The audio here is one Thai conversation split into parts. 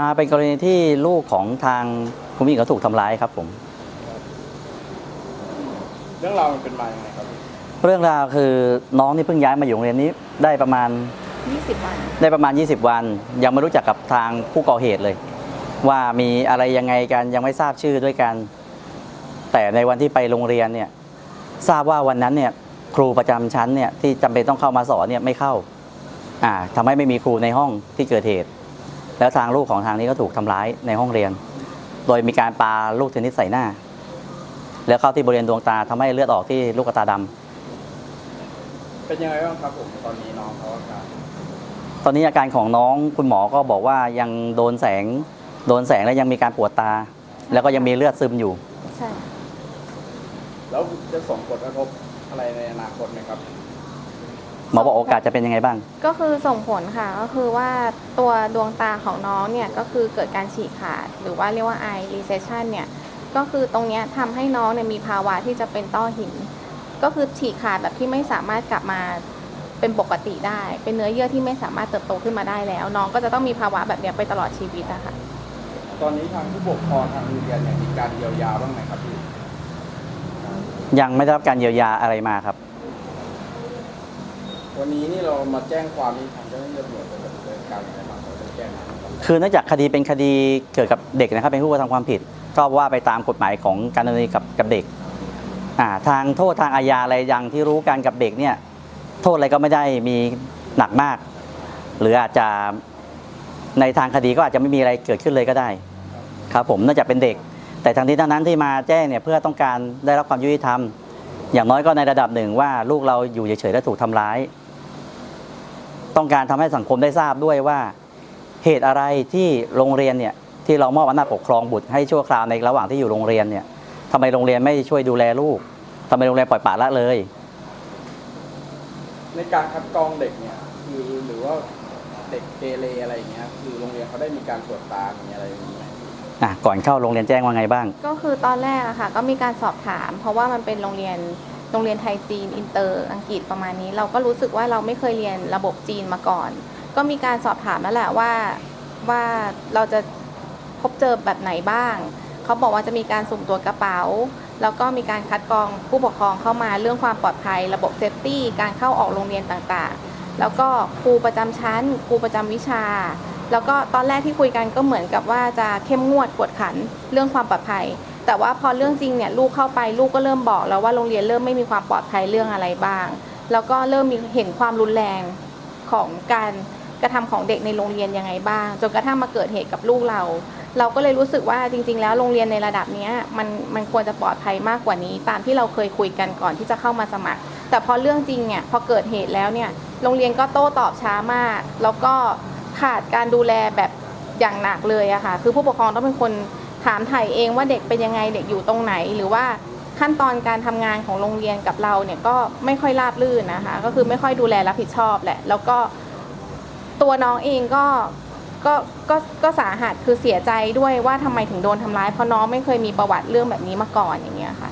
มาเป็นกรณีที่ลูกของทางคุณผู้หญิงเขาถูกทำร้ายครับผม เรื่องราวมันเป็นมาอย่างไงครับพี่เรื่องราวคือน้องนี่เพิ่งย้ายมาอยู่โรงเรียนนี้ได้ประมาณ 20 วัน ได้ประมาณ 20 วัน ยังไม่รู้จักกับทางผู้ก่อเหตุเลย ว่ามีอะไรยังไงกันยังไม่ทราบชื่อด้วยกัน แต่ในวันที่ไปโรงเรียนเนี่ยทราบว่าวันนั้นเนี่ยครูประจำชั้นเนี่ยที่จำเป็นต้องเข้ามาสอนเนี่ยไม่เข้าอ่าทำให้ไม่มีครูในห้องที่เกิดเหตุ แล้วทางลูกของทางนี้ก็ถูกทำร้ายในห้องเรียน โดยมีการปาลูกเทนนิสใส่หน้า แล้วเข้าที่บริเวณดวงตาทำให้เลือดออกที่ลูกตาดำเป็นยังไงบ้างครับผมตอนนี้น้องเขาอาการตอนนี้อาการของน้องคุณหมอก็บอกว่ายังโดนแสงโดนแสงแล้วยังมีการปวดตา แล้วก็ยังมีเลือดซึมอยู่ ใช่ แล้วจะส่งผลกระทบอะไรในอนาคตไหมครับ หมอบอกโอกาสจะเป็นยังไงบ้าง ก็คือส่งผลค่ะ ก็คือว่าตัวดวงตาของน้องเนี่ยก็คือเกิดการฉีกขาด หรือว่าเรียกว่า eye recession เนี่ยก็คือตรงเนี้ยทำให้น้องเนี่ยมีภาวะที่จะเป็นต้อหิน ก็คือฉีกขาดแบบที่ไม่สามารถกลับมาเป็นปกติได้ เป็นเนื้อเยื่อที่ไม่สามารถเติบโตขึ้นมาได้แล้ว น้องก็จะต้องมีภาวะแบบเนี้ยไปตลอดชีวิตนะคะ ตอนนี้ทางผู้ปกครองทางโรงเรียนเนี่ยมีการเยียวยาบ้างไหมครับพี่ ยังไม่ได้รับการเยียวยาอะไรมาครับ วันนี้นี่เรามาแจ้งความนี้ทางเจ้าหน้าที่ตำรวจดำเนินการอะไรบ้างเราได้แจ้งมาครับคือเนื่องจากคดีเป็นคดีเกี่ยวกับเด็กนะครับเป็นผู้กระทำความผิด ก็ว่าไปตามกฎหมายของการดำเนินกับกับเด็กอ่าทางโทษทางอาญาอะไรอย่างที่รู้กันกับเด็กเนี่ยโทษอะไรก็ไม่ได้มีหนักมาก หรืออาจจะในทางคดีก็อาจจะไม่มีอะไรเกิดขึ้นเลยก็ได้ครับผมเนื่องจากเป็นเด็ก แต่ทางนี้ทั้งนั้นที่มาแจ้งเนี่ยเพื่อต้องการได้รับความยุติธรรม อย่างน้อยก็ในระดับหนึ่งว่าลูกเราอยู่เฉยๆและถูกทำร้าย ต้องการทำให้สังคมได้ทราบด้วยว่าเหตุอะไรที่โรงเรียนเนี่ยที่เรามอบอำนาจปกครองบุตรให้ชั่วคราวในระหว่างที่อยู่โรงเรียนเนี่ยทำไมโรงเรียนไม่ช่วยดูแลลูกทำไมโรงเรียนปล่อยปละละเลย ในการคัดกรองเด็กเนี่ยคือหรือว่าเด็กเกเรอะไรอย่างเงี้ยคือโรงเรียนเขาได้มีการตรวจตามีอะไรอย่างนี้ไหมอะก่อนเข้าโรงเรียนแจ้งว่าไงบ้าง ก็คือตอนแรกอะค่ะ ก็มีการสอบถาม เพราะว่ามันเป็นโรงเรียน โรงเรียนไทยจีนอินเตอร์ อังกฤษประมาณนี้ เราก็รู้สึกว่าเราไม่เคยเรียนระบบจีนมาก่อน ก็มีการสอบถามแล้วแหละว่าว่าเราจะพบเจอแบบไหนบ้าง เขาบอกว่าจะมีการสุ่มตรวกระเป๋า แล้วก็มีการคัดกรองผู้ปกครองเข้ามาเรื่องความปลอดภัย ระบบเซฟตี้การเข้าออกโรงเรียนต่างๆ แล้วก็ครูประจำชั้น ครูประจำวิชา แล้วก็ตอนแรกที่คุยกันก็เหมือนกับว่าจะเข้มงวดกวดขันเรื่องความปลอดภัย แต่ว่าพอเรื่องจริงเนี่ยลูกเข้าไปลูกก็เริ่มบอกแล้วว่าโรงเรียนเริ่มไม่มีความปลอดภัยเรื่องอะไรบ้าง แล้วก็เริ่มมีเห็นความรุนแรงของการกระทำของเด็กในโรงเรียนยังไงบ้าง จนกระทั่งมาเกิดเหตุกับลูกเรา เราก็เลยรู้สึกว่าจริง ๆ แล้วโรงเรียนในระดับนี้มันมันควรจะปลอดภัยมากกว่านี้ ตามที่เราเคยคุยกันก่อนที่จะเข้ามาสมัคร แต่พอเรื่องจริงเนี่ยพอเกิดเหตุแล้วเนี่ยโรงเรียนก็โต้ตอบช้ามาก แล้วก็ขาดการดูแลแบบอย่างหนักเลยอะค่ะคือผู้ปกครองต้องเป็นคน ถามไถ่เองว่าเด็กเป็นยังไงเด็กอยู่ตรงไหน หรือว่าขั้นตอนการทำงานของโรงเรียนกับเราเนี่ยก็ไม่ค่อยราบรื่นนะคะ ก็คือไม่ค่อยดูแลรับผิดชอบแหละ แล้วก็ตัวน้องเองก็ก็ก็ก็สาหัสคือเสียใจด้วยว่าทำไมถึงโดนทำร้าย เพราะน้องไม่เคยมีประวัติเรื่องแบบนี้มาก่อนอย่างเงี้ยค่ะ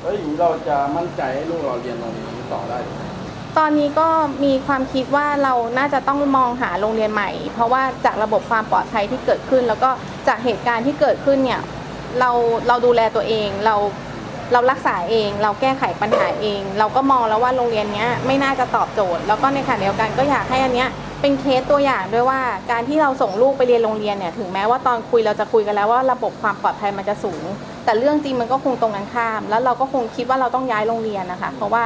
แล้วอย่างนี้เราจะมั่นใจให้ลูกเราเรียนโรงเรียนนี้ต่อได้ ตอนนี้ก็มีความคิดว่าเราน่าจะต้องมองหาโรงเรียนใหม่ เพราะว่าจากระบบความปลอดภัยที่เกิดขึ้น แล้วก็จากเหตุการณ์ที่เกิดขึ้นเนี่ยเราเราดูแลตัวเองเราเรารักษาเอง เราแก้ไขปัญหาเอง เราก็มองแล้วว่าโรงเรียนเนี้ยไม่น่าจะตอบโจทย์ แล้วก็ในขณะเดียวกันก็อยากให้อันเนี้ยเป็นเคสตัวอย่างด้วยว่าการที่เราส่งลูกไปเรียนโรงเรียนเนี่ยถึงแม้ว่าตอนคุยเราจะคุยกันแล้วว่าระบบความปลอดภัยมันจะสูง แต่เรื่องจริงมันก็คงตรงกันข้าม แล้วเราก็คงคิดว่าเราต้องย้ายโรงเรียนนะคะ เพราะว่า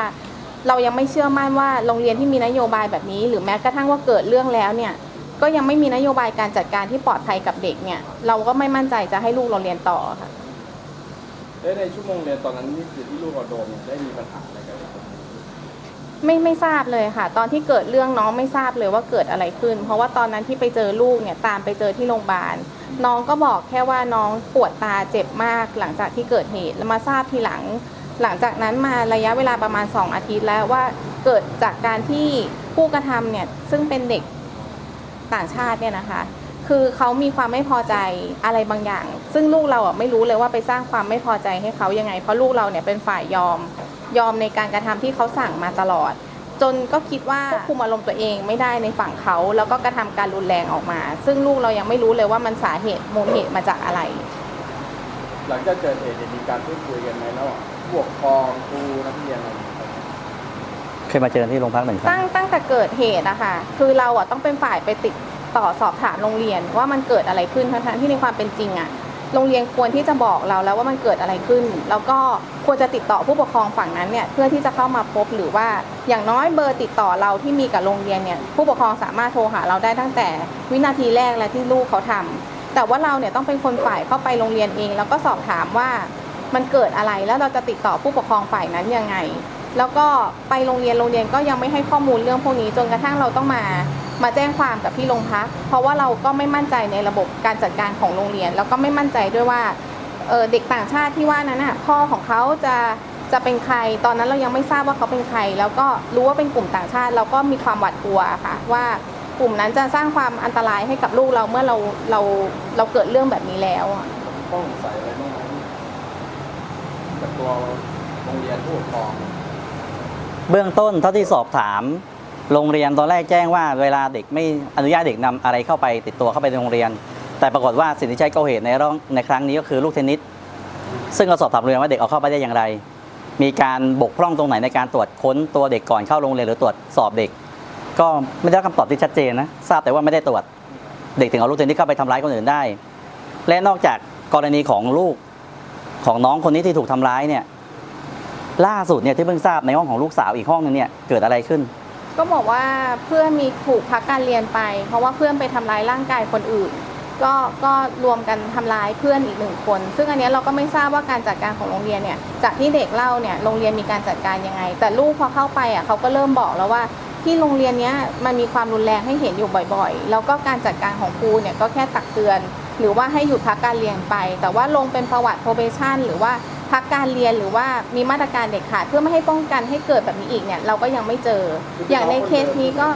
เรายังไม่เชื่อมั่นว่าโรงเรียนที่มีนโยบายแบบนี้ หรือแม้กระทั่งว่าเกิดเรื่องแล้วเนี่ยก็ยังไม่มีนโยบายการจัดการที่ปลอดภัยกับเด็กเนี่ย เราก็ไม่มั่นใจจะให้ลูกเราเรียนต่อค่ะเอ้ยในชั่วโมงเรียนตอนนั้นนี่คือที่ลูกเราโดนเนี่ยได้มีปัญหาอะไรกันไหมครับไม่ไม่ทราบเลยค่ะ ตอนที่เกิดเรื่องน้องไม่ทราบเลยว่าเกิดอะไรขึ้น เพราะว่าตอนนั้นที่ไปเจอลูกเนี่ยตามไปเจอที่โรงพยาบาลน้องก็บอกแค่ว่าน้องปวดตาเจ็บมากหลังจากที่เกิดเหตุแล้วมาทราบทีหลัง หลังจากนั้นมาระยะเวลาประมาณ 2 อาทิตย์แล้วว่าเกิดจากการที่ผู้กระทำเนี่ยซึ่งเป็นเด็กต่างชาติเนี่ยนะคะ คือเขามีความไม่พอใจอะไรบางอย่าง ซึ่งลูกเราอะไม่รู้เลยว่าไปสร้างความไม่พอใจให้เขายังไง เพราะลูกเราเนี่ยเป็นฝ่ายยอม ยอมในการกระทำที่เขาสั่งมาตลอด จนก็คิดว่าควบคุมอารมณ์ตัวเองไม่ได้ในฝั่งเขา แล้วก็กระทำการรุนแรงออกมา ซึ่งลูกเรายังไม่รู้เลยว่ามันสาเหตุมูลเหตุมาจากอะไร หลังจากเกิดเหตุเนี่ยมีการพูดคุยกันไหมระหว่างผู้ปกครองครูนักเรียนอะไรอย่างเงี้ยครับเคยมาเจอที่โรงพักหนึ่งครั้ตั้งงตั้งแต่เกิดเหตุอะค่ะคือเราอะต้องเป็นฝ่ายไปติดต่อสอบถามโรงเรียนว่ามันเกิดอะไรขึ้นทั้งๆที่ในความเป็นจริงอะโรงเรียนควรที่จะบอกเราแล้วว่ามันเกิดอะไรขึ้น แล้วก็ควรจะติดต่อผู้ปกครองฝั่งนั้นเนี่ยเพื่อที่จะเข้ามาพบหรือว่าอย่างน้อยเบอร์ติดต่อเราที่มีกับโรงเรียนเนี่ยผู้ปกครองสามารถโทรหาเราได้ตั้งแต่วินาทีแรกและที่ลูกเขาทำ แต่ว่าเราเนี่ยต้องเป็นคนฝ่ายเข้าไปโรงเรียนเอง แล้วก็สอบถามว่ามันเกิดอะไรแล้วเราจะติดต่อผู้ปกครองฝ่ายนั้นยังไง แล้วก็ไปโรงเรียนโรงเรียนก็ยังไม่ให้ข้อมูลเรื่องพวกนี้จนกระทั่งเราต้องมามาแจ้งความกับที่โรงพัก เพราะว่าเราก็ไม่มั่นใจในระบบการจัดการของโรงเรียน แล้วก็ไม่มั่นใจด้วยว่าเเด็กต่างชาติที่ว่านั้นน่ะพ่อของเขาจะจะเป็นใคร ตอนนั้นเรายังไม่ทราบว่าเขาเป็นใคร แล้วก็รู้ว่าเป็นกลุ่มต่างชาติ เราก็มีความหวาดกลัวค่ะว่า กลุ่มนั้นจะสร้างความอันตรายให้กับลูกเราเมื่อเราเราเราเกิดเรื่องแบบนี้แล้วอะต้องสงสัยอะไรบ้างไหมกับตัวโรงเรียนผู้ปกครองเบื้องต้นเท่าที่สอบถาม โรงเรียนตอนแรกแจ้งว่าเวลาเด็กไม่อนุญาตเด็กนำอะไรเข้าไปติดตัวเข้าไปในโรงเรียน แต่ปรากฏว่าสิ่งที่ใช้ก่อเหตุในร่องในครั้งนี้ก็คือลูกเทนนิสซึ่งเราสอบถามโรงเรียนว่าเด็กเอาเข้าไปได้อย่างไร มีการบกพร่องตรงไหนในการตรวจค้นตัวเด็กก่อนเข้าโรงเรียนหรือตรวจสอบเด็ก ก็ไม่ได้รับคำตอบที่ชัดเจนนะทราบแต่ว่าไม่ได้ตรวจเด็กถึงเอาลูกเทนนิสเข้าไปทำร้ายคนอื่นได้ และนอกจากกรณีของลูกของน้องคนนี้ที่ถูกทำร้ายเนี่ยล่าสุดเนี่ยที่เพิ่งทราบในห้องของลูกสาวอีกห้องนึงเนี่ยเกิดอะไรขึ้น ก็บอกว่าเพื่อนมีถูกพักการเรียนไป เพราะว่าเพื่อนไปทำร้ายร่างกายคนอื่น ก็ก็รวมกันทำร้ายเพื่อนอีกหนึ่งคน ซึ่งอันเนี้ยเราก็ไม่ทราบว่าการจัดการของโรงเรียนเนี่ยจากที่เด็กเล่าเนี่ยโรงเรียนมีการจัดการยังไง แต่ลูกพอเข้าไปอะเขาก็เริ่มบอกแล้วว่า ที่โรงเรียนเนี้ยมันมีความรุนแรงให้เห็นอยู่บ่อยๆ แล้วก็การจัดการของครูเนี่ยก็แค่ตักเตือน หรือว่าให้หยุดพักการเรียนไป แต่ว่าลงเป็นประวัติ probation หรือว่าพักการเรียนหรือว่ามีมาตรการเด็ดขาดเพื่อไม่ให้ป้องกันให้เกิดแบบนี้อีกเนี่ยเราก็ยังไม่เจอ อย่างในเคสนี้ก็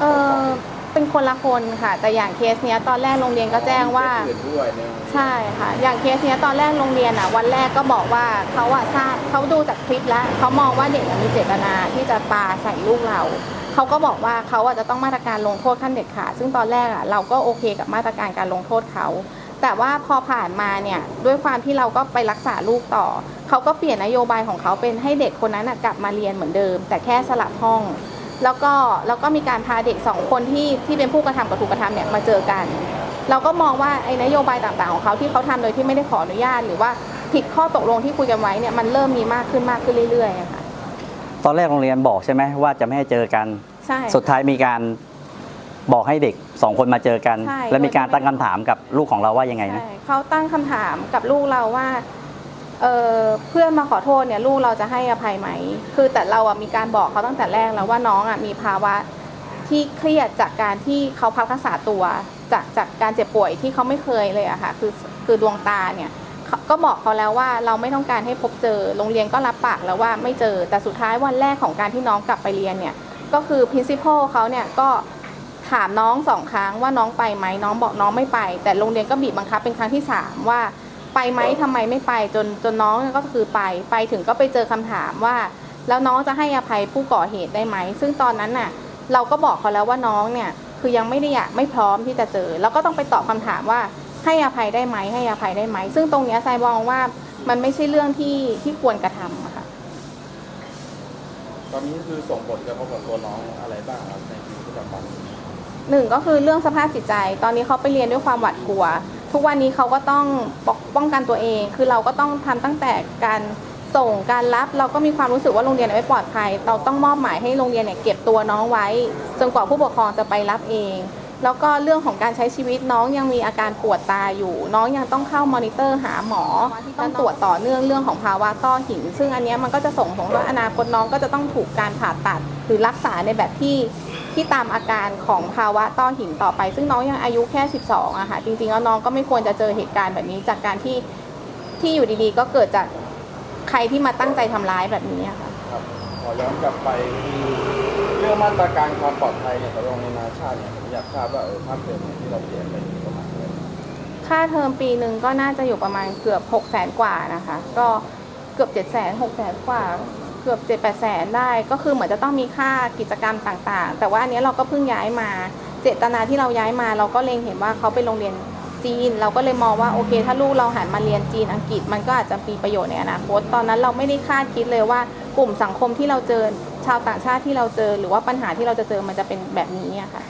เออเป็นคนละคนค่ะ แต่อย่างเคสเนี้ยตอนแรกโรงเรียนก็แจ้งว่า ใช่ค่ะ อย่างเคสเนี้ยตอนแรกโรงเรียนอะวันแรกก็บอกว่าเขาอะทราบเขาดูจากคลิปแล้วเขามองว่าเด็กมีเจตนาที่จะปาใส่ลูกเรา เขาก็บอกว่าเขาอะจจะต้องมาตรการลงโทษขั้นเด็ดขาดซึ่งตอนแรกอะเราก็โอเคกับมาตรการการลงโทษเขา แต่ว่าพอผ่านมาเนี่ยด้วยความที่เราก็ไปรักษาลูกต่อ เขาก็เปลี่ยนนโยบายของเขาเป็นให้เด็กคนนั้นอะกลับมาเรียนเหมือนเดิม แต่แค่สลับห้อง แล้วก็แล้วก็มีการพาเด็กสองคนที่ที่เป็นผู้กระทำกับถูกกระทำเนี่ยมาเจอกัน เราก็มองว่าไอ้นโยบายต่างๆของเขาที่เขาทำโดยที่ไม่ได้ขออนุญาต หรือว่าผิดข้อตกลงที่คุยกันไว้เนี่ยมันเริ่มมีมากขึ้นมากขึ้นเรื่อยๆค่ะ อนแรกโรงเรียนบอกใช่ไหมว่าจะไม่ให้เจอกัน ใช่ สุดท้ายมีการบอกให้เด็กสองคนมาเจอกัน ใช่ และมีการตั้งคำถามกับลูกของเราว่ายังไงนะ ใช่เขาตั้งคำถามกับลูกเราว่าเออเพื่อนมาขอโทษเนี่ยลูกเราจะให้อภัยไหม คือแต่เราอะมีการบอกเขาตั้งแต่แรกแล้วว่าน้องอะมีภาวะที่เครียดจากการที่เขาพักรักษาตัวจากจากการเจ็บป่วยที่เขาไม่เคยเลยอะค่ะคือคือดวงตาเนี่ยเขา ก็บอกเขาแล้วว่าเราไม่ต้องการให้พบเจอ โรงเรียนก็รับปากแล้วว่าไม่เจอ แต่สุดท้ายวันแรกของการที่น้องกลับไปเรียนเนี่ย ก็คือ principal เขาเนี่ยก็ถามน้องสองครั้งว่าน้องไปไหมน้องบอกน้องไม่ไป แต่โรงเรียนก็บีบบังคับเป็นครั้งที่สามว่าไปไหมทำไมไม่ไปจนจนน้องก็คือไปไปถึงก็ไปเจอคำถามว่า แล้วน้องจะให้อภัยผู้ก่อเหตุได้ไหม ซึ่งตอนนั้นน่ะเราก็บอกเขาแล้วว่าน้องเนี่ยคือยังไม่ได้อยากไม่พร้อมที่จะเจอ แล้วก็ต้องไปตอบคำถามว่า ให้อภัยได้ไหมให้อภัยได้ไหม ซึ่งตรงเนี้ยทรายมองว่ามันไม่ใช่เรื่องที่ที่ควรกระทำอะค่ะ ตอนนี้คือส่งผลกระทบกับตัวน้องอะไรบ้างครับในชีวิตประจำวันหนึ่งก็คือเรื่องสภาพจิตใจ ตอนนี้เขาไปเรียนด้วยความหวาดกลัว ทุกวันนี้เขาก็ต้องปกป้องกันตัวเอง คือเราก็ต้องทำตั้งแต่การส่งการรับ เราก็มีความรู้สึกว่าโรงเรียนไม่ปลอดภัย เราต้องมอบหมายให้โรงเรียนเนี่ยเก็บตัวน้องไว้ จนกว่าผู้ปกครองจะไปรับเอง แล้วก็เรื่องของการใช้ชีวิตน้องยังมีอาการปวดตาอยู่ น้องยังต้องเข้ามอนิเตอร์หาหมอต้องตรวจต่อเนื่องเรื่องของภาวะต้อหิน ซึ่งอันนี้มันก็จะส่งผลว่าอนาคตน้องก็จะต้องถูกการผ่าตัด หรือรักษาในแบบที่ที่ตามอาการของภาวะต้อหินต่อไป ซึ่งน้องยังอายุแค่ 12อะค่ะจริงๆแล้วน้องก็ไม่ควรจะเจอเหตุการณ์แบบนี้จากการที่ที่อยู่ดีๆ ก็เกิดจากใครที่มาตั้งใจทำร้ายแบบนี้ค่ะ อย้อนกลับไปเรื่องมาตรการความปลอดภัยเนี่ยของโรงเรียนนานาชาติเนี่ยผมอยากทราบว่าเออภาเทอมเนี่ยที่เราเสียนไปนี่ประมาณเท่าไหร่ค่าเทอมปีหนึ่งก็น่าจะอยู่ประมาณเกือบ6 0แสนกว่านะคะ ก็เกือบ7 0 0 0 0 6 0แสนกว่าคือกือบ7จ็ดแปดแสนได้ก็คือเหมือนจะต้องมีค่ากิจกรรมต่างๆ แต่ว่าอันเนี้ยเราก็เพิ่งย้ายมา เจตนาที่เราย้ายมา เราก็เล็งเห็นว่าเขาไปโรงเรียนจีน เราก็เลยมองว่าโอเค ถ้าลูกเราหันมาเรียนจีนอังกฤษมันก็อาจจะมีประโยชน์ในอนาคตตอนนั้นเราไม่ได้คาดคิดเลยว่า กลุ่มสังคมที่เราเจอ ชาวต่างชาติที่เราเจอ หรือว่าปัญหาที่เราจะเจอมันจะเป็นแบบนี้อะค่ะ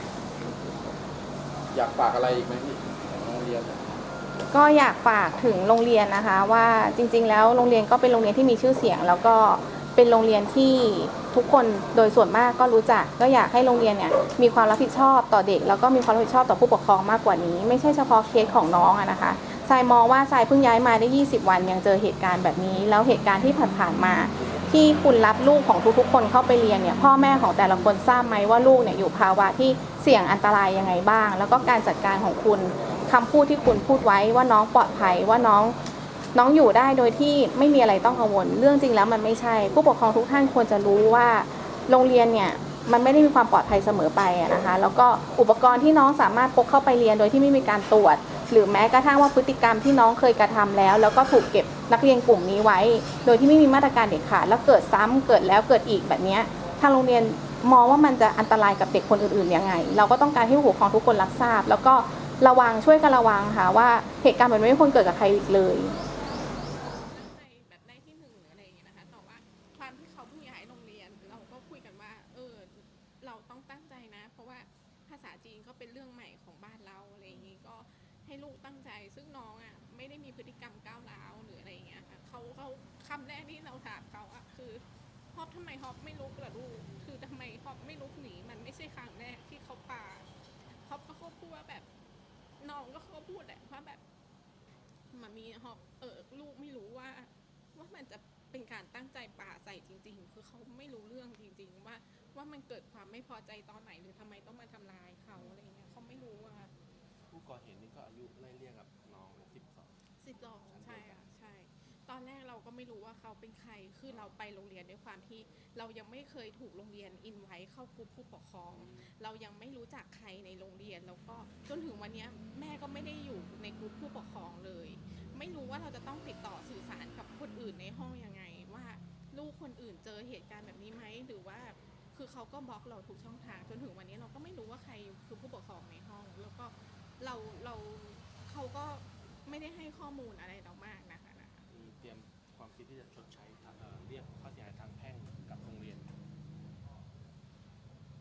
อยากฝากอะไรอีกไหมพี่ของโรงเรียนเนี่ยก็อยากฝากถึงโรงเรียนนะคะ ว่าจริง ๆ แล้วโรงเรียนก็เป็นโรงเรียนที่มีชื่อเสียง แล้วก็เป็นโรงเรียนที่ทุกคนโดยส่วนมากก็รู้จัก ก็อยากให้โรงเรียนเนี่ยมีความรับผิดชอบต่อเด็ก แล้วก็มีความรับผิดชอบต่อผู้ปกครองมากกว่านี้ ไม่ใช่เฉพาะเคสของน้องอะนะคะทรายมองว่าทรายเพิ่งย้ายมาได้ 20 วันยังเจอเหตุการณ์แบบนี้ แล้วเหตุการณ์ที่ผ่านๆมา ที่คุณรับลูกของทุกๆ คนเข้าไปเรียนเนี่ยพ่อแม่ของแต่ละคนทราบไหมว่าลูกเนี่ยอยู่ภาวะที่เสี่ยงอันตรายยังไงบ้าง แล้วก็การจัดการของคุณคำพูดที่คุณพูดไว้ว่าน้องปลอดภัยว่าน้องน้องอยู่ได้โดยที่ไม่มีอะไรต้องกังวล เรื่องจริงแล้วมันไม่ใช่ ผู้ปกครองทุกท่านควรจะรู้ว่าโรงเรียนเนี่ยมันไม่ได้มีความปลอดภัยเสมอไปนะคะ แล้วก็อุปกรณ์ที่น้องสามารถพกเข้าไปเรียนโดยที่ไม่มีการตรวจ หรือแม้กระทั่งว่าพฤติกรรมที่น้องเคยกระทำแล้ว แล้วก็ถูกเก็บนักเรียนกลุ่มนี้ไว้ โดยที่ไม่มีมาตรการเด็ดขาดแล้วเกิดซ้ำเกิดแล้วเกิดอีกแบบนี้ทางโรงเรียนมองว่ามันจะอันตรายกับเด็กคนอื่นๆยังไง เราก็ต้องการให้ผู้ปกครองทุกคนรับทราบ แล้วก็ระวังช่วยกันระวังค่ะว่าเหตุการณ์แบบนี้ไม่ควรเกิดกับใครอีกเลย ให้ลูกตั้งใจ ซึ่งน้องอะไม่ได้มีพฤติกรรมก้าวร้าวหรืออะไรอย่างเงี้ยค่ะเขาเขาคำแรกที่เราถามเขาอะคือฮอบทำไมฮอบไม่ลุกล่ะลูก คือทำไมฮอบไม่ลุกหนีมันไม่ใช่ครั้งแรกที่เขาปาฮอบก็เขาพูดว่าแบบน้องก็เขาพูดแหละว่าแบบมามีฮอบเออลูกไม่รู้ว่า ว่ามันจะเป็นการตั้งใจป่าใส่จริง ๆ คือเขาไม่รู้เรื่องจริง ๆ ว่าว่ามันเกิดความไม่พอใจตอนไหนหรือทำไมต้องมาทำร้ายเขาอะไรเงี้ยเขาไม่รู้อะค่ะ ผู้ก่อเหตุนี่ก็อายุไล่เรียกกับน้องสิบสอง สิบสองใช่ค่ะใช่ ตอนแรกเราก็ไม่รู้ว่าเขาเป็นใคร คือเราไปโรงเรียนด้วยความที่เรายังไม่เคยถูกโรงเรียนอินไว้เข้ากลุ่มผู้ปกครอง เรายังไม่รู้จักใครในโรงเรียนแล้วก็จนถึงวันเนี้ยแม่ก็ไม่ได้อยู่ในกลุ่มผู้ปกครองเลย ไม่รู้ว่าเราจะต้องติดต่อสื่อสารกับคนอื่นในห้องยังไง ว่าลูกคนอื่นเจอเหตุการณ์แบบนี้ไหมหรือว่า คือเขาก็บล็อกเราทุกช่องทาง จนถึงวันนี้เราก็ไม่รู้ว่าใครคือผู้ปกครองในห้อง แล้วก็ เราเราเขาก็ไม่ได้ให้ข้อมูลอะไรเรามากนะคะนะคะมีเตรียมความคิดที่จะชดใช้ทางเอ่อเรียกค่าเสียหายทางแพ่งกับโรงเรียน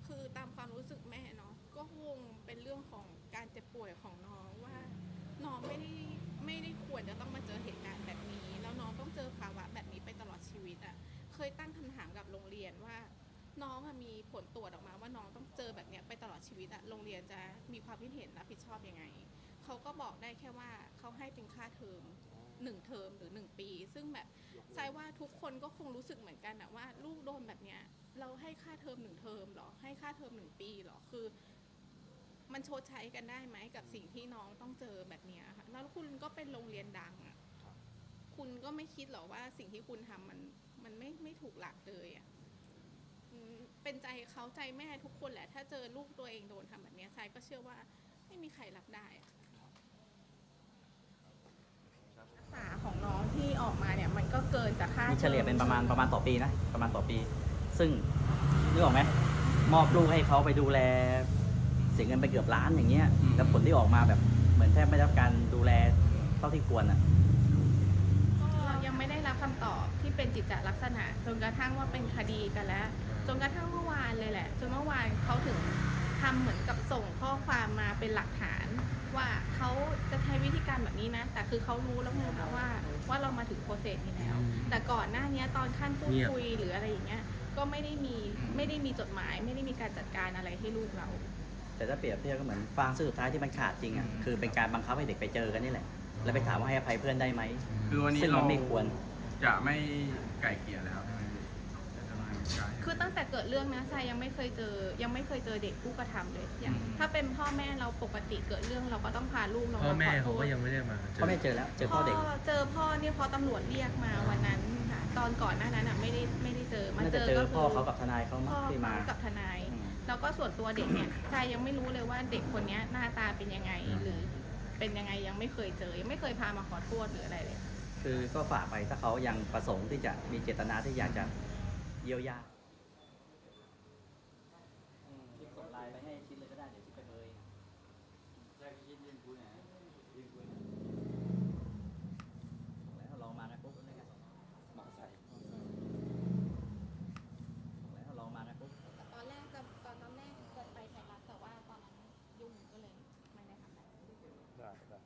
คือตามความรู้สึกแม่เนาะก็คงเป็นเรื่องของการเจ็บป่วยของน้องว่าน้องไม่ได้ไม่ได้ควรจะต้องมาเจอเหตุการณ์แบบนี้ แล้วน้องต้องเจอภาวะแบบนี้ไปตลอดชีวิตอะ่ะเคยตั้งคำถามกับโรงเรียนว่า น้องอะมีผลตรวจออกมาว่าน้องต้องเจอแบบเนี้ยไปตลอดชีวิตอะโรงเรียนจะมีความคิดเห็นรับผิดชอบยังไง เขาก็บอกได้แค่ว่าเขาให้เป็นค่าเทอมหนึ่งเทอมหรือหนึ่งปี ซึ่งแบบทรายว่าทุกคนก็คงรู้สึกเหมือนกันอะว่า ลูกโดนแบบเนี้ยเราให้ค่าเทอมหนึ่งเทอมเหรอ ให้ค่าเทอมหนึ่งปีเหรอ คือ มันชดใช้กันได้ไหมกับสิ่งที่น้องต้องเจอแบบเนี้ยค่ะ แล้วคุณก็เป็นโรงเรียนดังอะครับคุณก็ไม่คิดเหรอว่าสิ่งที่คุณทำมันมันไม่ไม่ถูกหลักเลยอะอืม เป็นใจเขาใจแม่ทุกคนแหละ ถ้าเจอลูกตัวเองโดนทำแบบเนี้ยทรายก็เชื่อว่าไม่มีใครรับได้อะรักษาของน้องที่ออกมาเนี่ยมันก็เกินจากค่ามีเฉลี่ยเป็นประมาณประมาณต่อปีนะประมาณต่อปี ซึ่งนึกออกไหมมอบลูกให้เขาไปดูแลเสียเงินไปเกือบล้านอย่างเงี้ยอืมแล้วผลที่ออกมาแบบเหมือนแทบไม่ได้รับการดูแลเท่าที่ควรอะก็ยังไม่ได้รับคำตอบที่เป็นจิตจลักษณะ จนกระทั่งว่าเป็นคดีกันแล้ว จนกระทั่งเมื่อวานเลยแหละจนเมื่อวานเขาถึงทำเหมือนกับส่งข้อความมาเป็นหลักฐานว่าเขาจะใช้วิธีการแบบนี้นะ แต่คือเขารู้แล้วไงคะว่า ว่าเรามาถึงโปรเซสนี้แล้ว แต่ก่อนหน้านี้ตอนขั้นพูดเงียบคุยหรืออะไรอย่างเงี้ย ก็ไม่ได้มีไม่ได้มีจดหมาย ไม่ได้มีการจัดการอะไรให้ลูกเรา แต่ถ้าเปรียบเทียบก็เหมือนฟางซื่อสุดท้ายที่มันขาดจริงอะคือเป็นการบังคับให้เด็กไปเจอกันนี่แหละ แล้วไปถามว่าให้อภัยเพื่อนได้ไหมคือวันนี้ซึ่งเรามันไม่ควร จะไม่ไก่เกลี่ยแล้ว คือตั้งแต่เกิดเรื่องนะทรายยังไม่เคยเจอ ยังไม่เคยเจอเด็กผู้กระทำเลยอย่างอืม ถ้าเป็นพ่อแม่เราปกติเกิดเรื่องเราก็ต้องพาลูกเราพ่อมาแม่ขอโทเขาก็ษยังไม่ได้มาเจเขาไม่เจอแล้วเจอพ่อเด็ก เจอพ่อเนี่ยเพราะตำรวจเรียกมาวันนั้นค่ะตอนก่อนหน้านั้นอะไม่ได้ไม่ได้เจอมาน่าเจจะอเจอก็พ่อคือเขากับทนายเขาพ่มั้องที่มา เขากับทนาย อืม แล้วก็ส่วนตัวเด็กเนี่ยทรายยังไม่รู้เลยว่าเด็กคนเนี้ยหน้าตาเป็นยังไงหรือ เป็นยังไงยังไม่เคยเจอยังไม่เคยพามาขอโทษหรืออะไรเลย คือก็ฝากไปถ้าเขายังประสงค์ที่จะมีเจตนาที่อยากจะเยียวยา อืม ที่ส่งไลน์ไปให้ชิ้นเลยก็ได้เดี๋ยวชิ้นไปเลย แรกคิดยิงคุยไหนยิงคุยไหน แล้วลองมานะปุ๊บอะไรเงี้ย มาใส่ แล้วลองมานะปุ๊บ ตอนแรกจะตอนนั้นแรกเกิดไปไทยรัฐแต่ว่าตอนนั้นยุ่งก็เลยไม่ได้ทำอะไร ได้ได้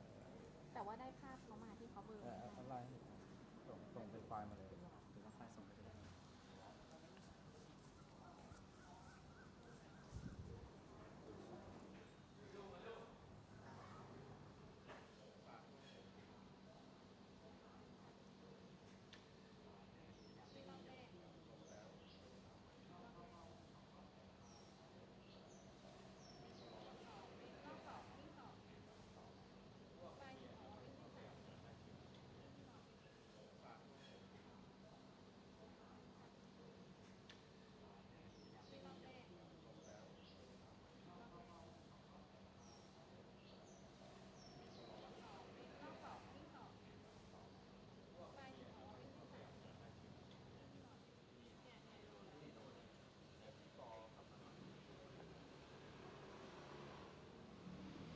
แต่ ว่าได้ภาพเขามาที่เขาเบอร์ได้อะไรส่งส่งเป็นไฟล์มาเลย หรือว่าไฟล์ส่งไปก็ได้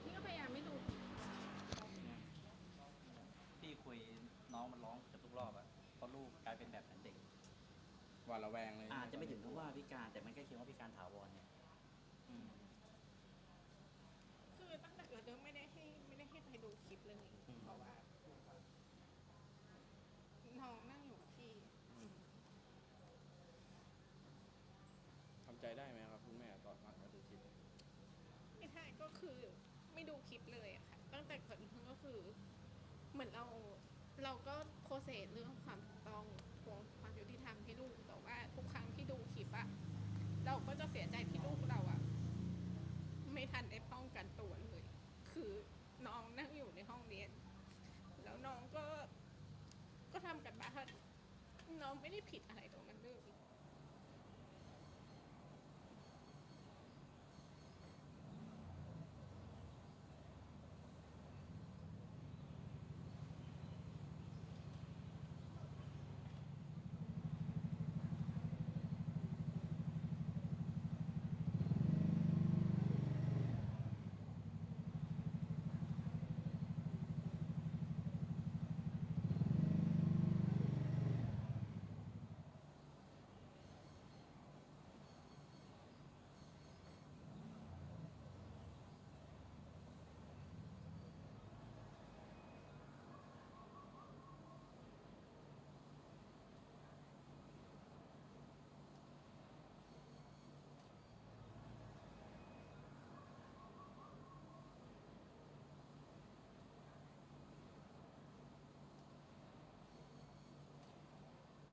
นี่ก็พยายามไม่ดู พี่คุยน้องมันร้องเกือบทุกรอบอะเพราะลูกกลายเป็นแบบนั้นเด็ก หวาดระแวงเลยอาจจะไม่ถึงกับว่าพิการแต่มันใกล้เคียงว่าพิการถาวรเนี่ยอืมคือตั้งแต่เกิดเรื่องไม่ได้ให้ไม่ได้ให้ใครดูคลิปเลยอืมเพราะว่าน้องนั่งอยู่กับที่ทำใจได้ไหมครับคุณแม่ตอนมาดูคลิปไม่ได้ก็คือไม่ดูคลิปเลยอะค่ะ ตั้งแต่เกิดเรื่องก็คือ เหมือนเราเราก็โคเซสเรื่องความถูกต้องทวงความยุติธรรมให้ลูกแต่ว่าทุกครั้งที่ดูคลิปอะ เราก็จะเสียใจที่ลูกเราอะไม่ทันได้ป้องกันตัวเลย คือน้องนั่งอยู่ในห้องเรียน แล้วน้องก็ก็ทำกันบ้านน้องไม่ได้ผิดอะไรตรงนั้นเลย